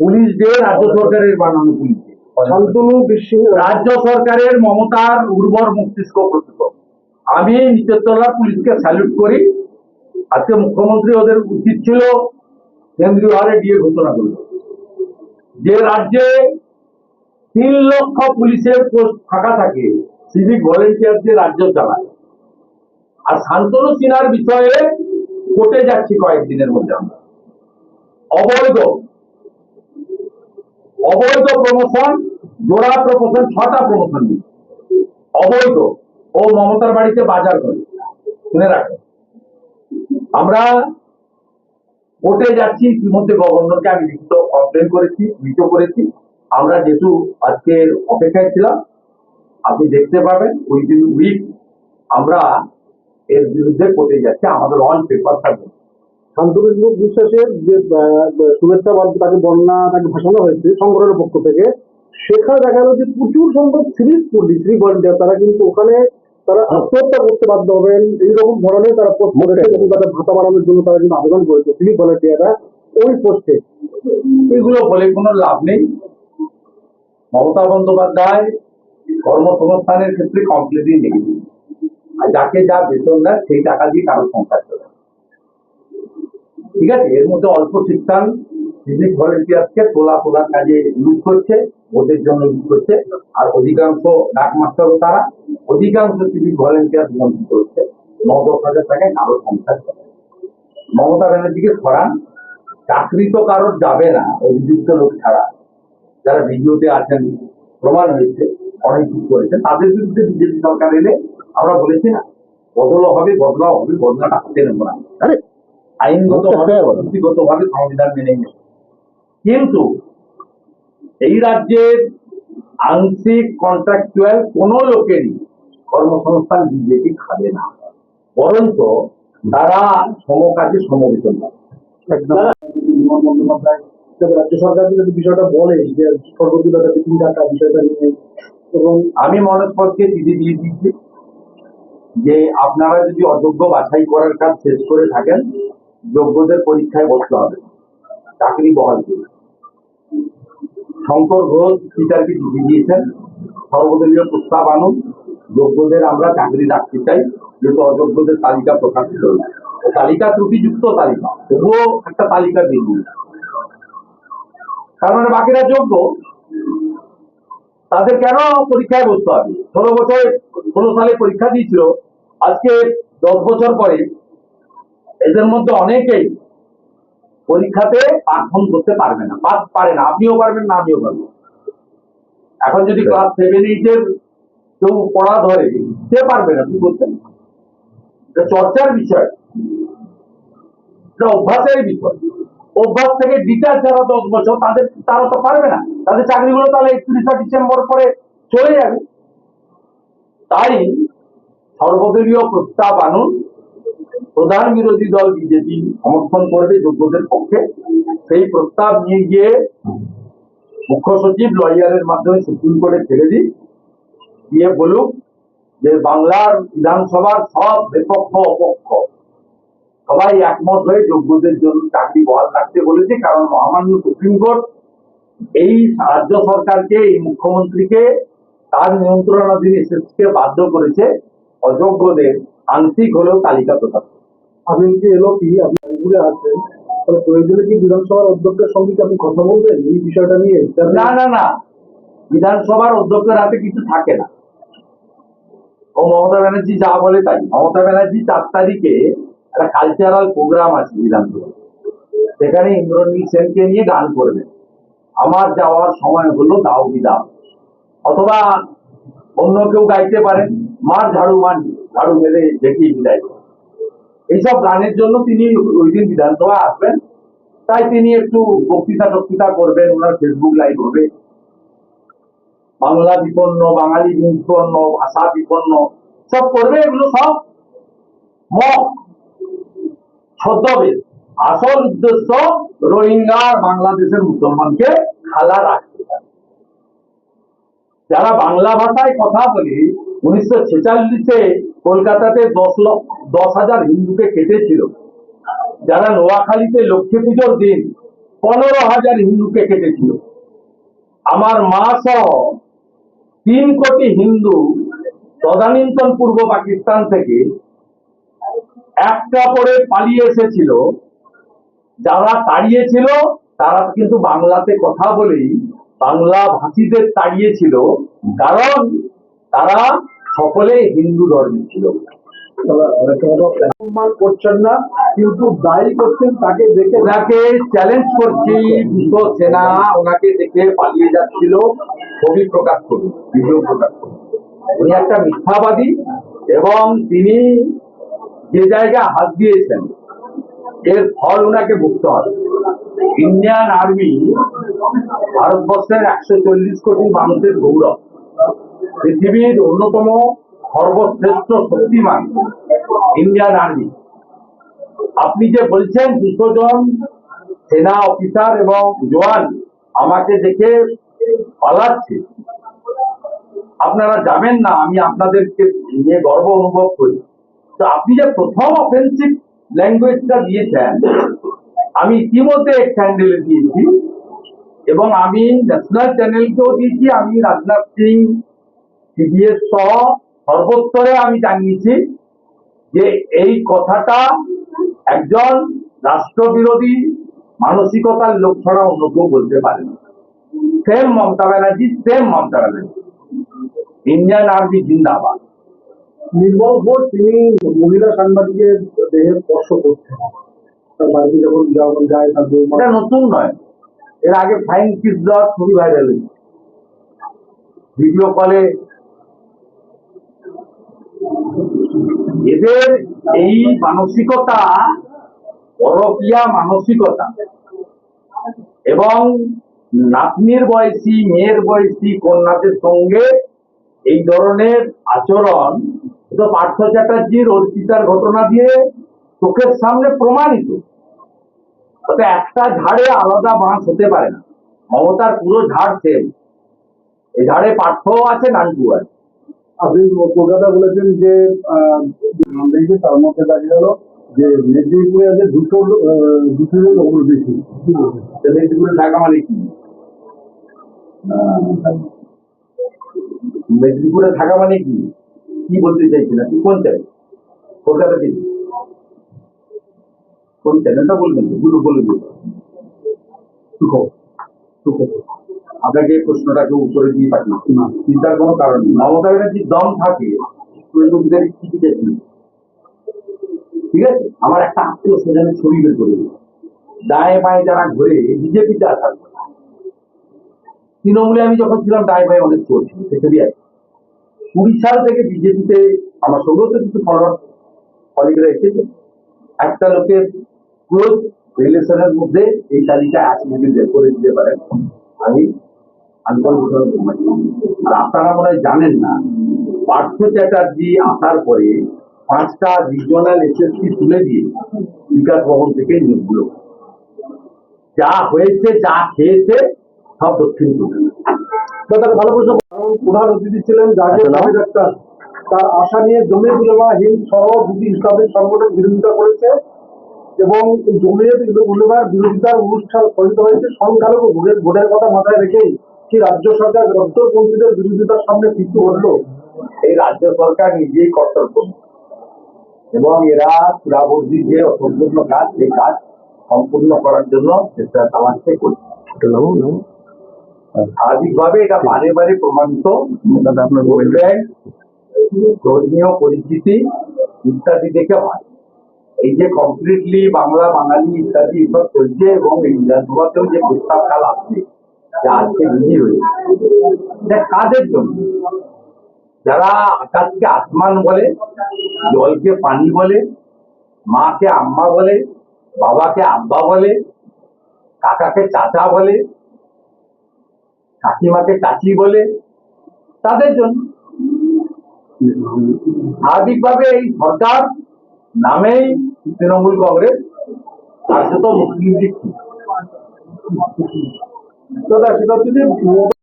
Police দিয়ে রাজ্য সরকারের বানানো পুলিশ। শান্তনু বিশ্ব রাজ্য সরকারের মমতার উর্বর মস্তিষ্ক প্রতীক আমি নিচের তলার পুলিশকে স্যালুট করি। আজকে মুখ্যমন্ত্রী ওদের উচিত ছিল কেন্দ্রীয় হারে দিয়ে ঘোষণা করল যে রাজ্যে তিন লক্ষ পুলিশের পোস্ট ফাঁকা থাকে সিভিক ভলেন্টিয়ার দিয়ে রাজ্য চালায়। আর শান্তনু সিনহার বিষয়ে কোর্টে যাচ্ছি কয়েকদিনের মধ্যে আমরা। অবৈধ। অবৈধ প্রমোশন জোড়া প্রমোশন ছটা প্রমোশন অবৈধ। ও মমতার বাড়িতে বাজার করে। শুনে রাখো। আমরা কোর্টে যাচ্ছি, ইতিমধ্যে গভর্নরকে আমি লিখিত কমপ্লেন করেছি লিখিত করেছি। আমরা যেহেতু আজকের অপেক্ষায় ছিলাম, আপনি দেখতে পাবেন উইদিন উইক আমরা এর বিরুদ্ধে কোর্টে যাচ্ছি, আমাদের অন পেপার থাকবে। শান্তনু বিশ্বাসের যে শুভেচ্ছা তাকে বন্যা তাকে ভাসানো হয়েছে সংগঠনের পক্ষ থেকে সেখানে দেখা গেল যে প্রচুর সংখ্যক পুলিশ সিভিক ভলেন্টিয়ার তারা কিন্তু ওখানে তারা আত্মহত্যা করতে বাধ্য হবেন। এইরকম ধরনের তারা পোস্ট করেছে এবং তাদের ভাতা বাড়ানোর জন্য তারা কিন্তু আবেদন করেছে সিভিক ভলেন্টিয়াররা ওই পোস্টে এগুলো বলে কোনো লাভ নেই। মমতা বন্দ্যোপাধ্যায় কর্মসংস্থানের ক্ষেত্রে কমপ্লিটলি নেগেটিভ আর যাকে যা বেতন দেয় সেই টাকা দিয়ে কারও সংসার চলে ঠিক আছে? এর মধ্যে অল্প শিক্ষান সিভিক ভলেন্টিয়ারকে তোলা তোলার কাজে ইউজ করছে, ওদের জন্য ইউজ করছে, আর অধিকাংশ ডাক মাস্টারও তারা, অধিকাংশ সিভিক ভলেন্টিয়ার বঞ্চিত হচ্ছে ন দশ হাজার টাকায় কারও সংসার মমতা ব্যানার্জিকে সরান, চাকরি তো কারোর যাবে না, অভিযুক্ত লোক ছাড়া। যারা ভিডিওতে আছেন, প্রমাণ হয়েছে, অনেক কিছু করেছে তাদের বিরুদ্ধে বিজেপি সরকার এলে আমরা বলেছি না বদল হবে, বদলাও হবে, বদলাটা হাতে নেব না। আরে আইনগত ভাবে পদ্ধতিগত সংবিধান মেনে নেব কিন্তু এই রাজ্যের আংশিক কন্ট্রাকচুয়াল কোন লোকেরই কর্মসংস্থান বিজেপি খাবে না। বরঞ্চ তারা সমকাজে সমবেতন রাজ্য সরকার যদি বিষয়টা বলে যে সর্বদিন তিন টাকা বিষয়টা নিয়ে এবং আমি মনোজপথকে চিঠি দিয়ে দিচ্ছি যে আপনারা যদি অযোগ্য বাছাই করার কাজ শেষ করে থাকেন যোগ্যদের পরীক্ষায় বসতে হবে। চাকরি বহাল করুন শঙ্কর ঘোষ স্পিকারকে চিঠি দিয়েছেন, সর্বদলীয় প্রস্তাব আনুন, যোগ্যদের আমরা চাকরি রাখতে চাই, যেহেতু অযোগ্যদের তালিকা প্রকাশিত হয়েছে। তালিকা ত্রুটিযুক্ত তালিকা, তবুও একটা তালিকা দিয়ে দিন। তার মানে বাকিরা যোগ্য? তাদের কেন পরীক্ষায় বসতে হবে? ষোলো বছর, ষোলো সালে পরীক্ষা দিয়েছিল, আজকে দশ বছর পরে এদের মধ্যে অনেকেই পরীক্ষাতে পাঠন করতে পারবে না। পাস পারে না। আপনিও পারবেন না, আমিও পারব। এখন যদি ক্লাস সেভেন এইটের কেউ পড়া ধরে, সে পারবে না, কি করতে? এটা চর্চার বিষয়। এটা অভ্যাসের বিষয়। অভ্যাস থেকে ডিটাচ যারা দশ বছর, তাদের, তারা তো পারবে না। তাদের চাকরিগুলো তাহলে একত্রিশে ডিসেম্বর পরে চলে যাবে। তাই সর্বদলীয় প্রস্তাব আনুন প্রধান বিরোধী দল বিজেপি সমর্থন করবে যোগ্যদের পক্ষে, সেই প্রস্তাব নিয়ে গিয়ে মুখ্য সচিব লয়ারের মাধ্যমে সুপ্রিম কোর্টে ছেড়ে দিই দিয়ে বলুক যে বাংলার বিধানসভার সব বিপক্ষ, অপক্ষ সবাই একমত হয়ে যোগ্যদের জন্য চাকরি বহাল রাখতে বলেছে, কারণ মহামান্য সুপ্রিম কোর্ট এই রাজ্য সরকারকে, এই মুখ্যমন্ত্রীকে তার নিয়ন্ত্রণাধীন এসএসকে বাধ্য করেছে অযোগ্যদের আংশিক হলেও তালিকা প্রকাশ। আপনি যে এলো কি? আপনি ঘুরে আসছেন প্রয়োজনে কি বিধানসভার অধ্যক্ষের সঙ্গে আপনি কথা বলবেন? এই বিষয়টা নিয়ে না না না। বিধানসভার অধ্যক্ষের হাতে কিছু থাকে না। ও মমতা ব্যানার্জি যা বলে তাই। মমতা ব্যানার্জি চার তারিখে একটা কালচারাল প্রোগ্রাম আছে বিধানসভা সেখানে ইন্দ্রনীল সেনকে নিয়ে গান করবে আমার যাওয়ার সময় হলো দাও বিদাও। অথবা অন্য কেউ গাইতে পারেন। মার ঝাড়ু মান ঝাড়ু মেরে দেখিয়ে বিদায়। করুন। এইসব গানের জন্য তিনি ওই দিন বিধানসভা আসবেন। তাই তিনি একটু বক্তৃতা টক্তৃতা করবেন, ওনার ফেসবুক লাইভ হবে। বাংলা বিপন্ন, বাঙালি বিপন্ন, ভাষা বিপন্ন, সব করবে এগুলো সব? মক ছদ্মবেশ আসল উদ্দেশ্য রোহিঙ্গা বাংলাদেশের মুসলমানকে খালা রাখতে যারা বাংলা ভাষায় কথা বলে, উনিশশো ছেচাল্লিশে কলকাতাতে দশ লক্ষ দশ হাজার হিন্দুকে কেটেছিল। যারা নোয়াখালীতে লক্ষ্মী পুজোর দিন পনেরো হাজার হিন্দুকে কেটেছিল। আমার মা সহ তিন কোটি হিন্দু তদানীন্তন পূর্ব পাকিস্তান থেকে একটা করে পালিয়ে এসেছিল। যারা তাড়িয়েছিল, তারা কিন্তু বাংলাতে কথা বলেই বাংলা ভাষীদের তাড়িয়েছিল। কারণ তারা সকলে হিন্দু ধর্মী ছিল। সম্মান করছেন না, কিন্তু দায়ী করছেন তাকে দেখে। ওনাকে চ্যালেঞ্জ করছি বিশ্ব সেনা ওনাকে দেখে পালিয়ে যাচ্ছিল, ছবি প্রকাশ করুন ভিডিও প্রকাশ করুন। উনি একটা মিথ্যাবাদী এবং তিনি যে জায়গায় হাত দিয়েছেন, এর ফল ওনাকে ভুগতে হবে। ইন্ডিয়ান আর্মি ভারতবর্ষের একশো চল্লিশ কোটি মানুষের গৌরব। পৃথিবীর অন্যতম সর্বশ্রেষ্ঠ শক্তিমান ইন্ডিয়ান আর্মি আপনি যে বলছেন, দুশো জন সেনা অফিসার এবং জওয়ান আমাকে দেখে পালাচ্ছে, আপনারা যাবেন না, আমি আপনাদেরকে নিয়ে গর্ব অনুভব করি। তো আপনি যে প্রথম অফেন্সিভ ল্যাঙ্গুয়েজটা দিয়েছেন, আমি ইতিমধ্যে এক চ্যানেলে দিয়েছি এবং আমি ন্যাশনাল চ্যানেলকেও দিয়েছি, আমি রাজনাথ সিং সিবিএস সহ সর্বস্তরে আমি জানিয়েছি যে এই কথাটা একজন রাষ্ট্রবিরোধী মানসিকতার লোক ছাড়া অন্য কেউ বলতে পারে না। Same Mamata Banerjee same Mamata Banerjee. Indian army জিন্দাবাদ। নির্মল ঘোষ তিনি মহিলা সাংবাদিকের দেহে স্পর্শ করছেন। তার বাড়িতে যখন যখন যায় তার এটা নতুন নয়। এর আগে ফাইন কিস দেওয়ার ছবি ভাইরাল হয়েছে। ভিডিও কলে এদের এই মানসিকতা, পরকিয়া মানসিকতা এবং নাতনির বয়সী, মেয়ের বয়সী কন্যাদের সঙ্গে এই ধরনের আচরণ তো পার্থ চ্যাটার্জির অর্পিতার ঘটনা দিয়ে চোখের সামনে প্রমাণিত। তবে একটা ঝাড়ে আলাদা বাঁশ হতে পারে না। মমতার পুরো ঝাড় সেম। এই ঝাড়ে পার্থও আছে নানটু আছে। আপনি কলকাতা বলেছেন যে তার মধ্যে গেল যে মেদিনীপুরে আছে দুশো বেশি। কি মেদিনীপুরে থাকা মানে কি? মেদিনীপুরে থাকা মানে কি? কি বলতে চাইছি না তুই কোন চ্যানেল কলকাতা থেকে কোন চ্যানেলটা বলবেন তো বলে দিন। সুখ সুখ আপনাকে প্রশ্নটাকে উত্তরে দিয়ে না চিন্তার কোনো কারণ নেই। মমতা ব্যানার্জির দম থাকে লোকদের চিঠি দেখি ঠিক আছে? আমার একটা আত্মীয় স্বজনের ছবি বের করে দায়ে বায়ে যারা ঘুরে বিজেপিতে আসার। তৃণমূলে আমি যখন ছিলাম, দায়ে বায়ে অনেক চলছিল সে ছবি আছে। কুড়ি সাল থেকে বিজেপিতে আমার সঙ্গেও তো কিছু ফলোয়ার কলিগরা এসেছে। একটা লোকের ক্লোজ রিলেশনের মধ্যে এই তালিকা আছে, যদি বের করে দিতে পারেন। আমি আর আপনারা মনে হয় জানেন না পার্থ চ্যাটার্জি আসার পরে পাঁচটা রিজনাল এসএসপি তুলে দিয়ে বিকাশ ভবন থেকে নিয়োগগুলো যা হয়েছে যা খেয়েছে সব দক্ষিণ ভালো প্রশ্ন। কারণ প্রধান অতিথি ছিলেন আক্তার। তার আশা নিয়ে জমিয়ত উলেমা হিন্দ সহ দুটি ইসলামিক সংগঠন বিরোধিতা করেছে এবং জমিয়ত উলেমার বিরোধিতার অনুষ্ঠান স্থগিত হয়েছে। সংখ্যালঘু ভোটের ভোটের কথা মাথায় রেখেই কি রাজ্য সরকার রক্তপন্থীদের বিরোধিতার সামনে কিছু হটলো এই রাজ্য সরকার নিজেই কর্তব্য। এবং এরা চূড়াবর্তী যে অসম্পূর্ণ কাজ সেই কাজ সম্পূর্ণ করার জন্য চেষ্টা চালাচ্ছে করছে। স্বাভাবিকভাবে এটা বারে বারে প্রমাণিত। আপনার বলবেন ধর্মীয় পরিচিতি ইত্যাদি দেখে হয়। এই যে কমপ্লিটলি বাংলা বাঙালি ইত্যাদি এসব চলছে এবং এই বিধানসভাতেও যে প্রস্তাব কাল আসছে যে আজকে বিধি হয়েছে কাদের জন্য? যারা আকাশকে আসমান বলে, জলকে পানি বলে, মাকে আম্মা বলে, বাবাকে আব্বা বলে, কাকাকে চাচা বলে, কাকিমাকে চাচি বলে, তাদের জন্য। স্বাভাবিকভাবে এই সরকার নামেই তৃণমূল কংগ্রেস কার্যত মুসলিম লীগ তো সেটা হচ্ছে যে মমতা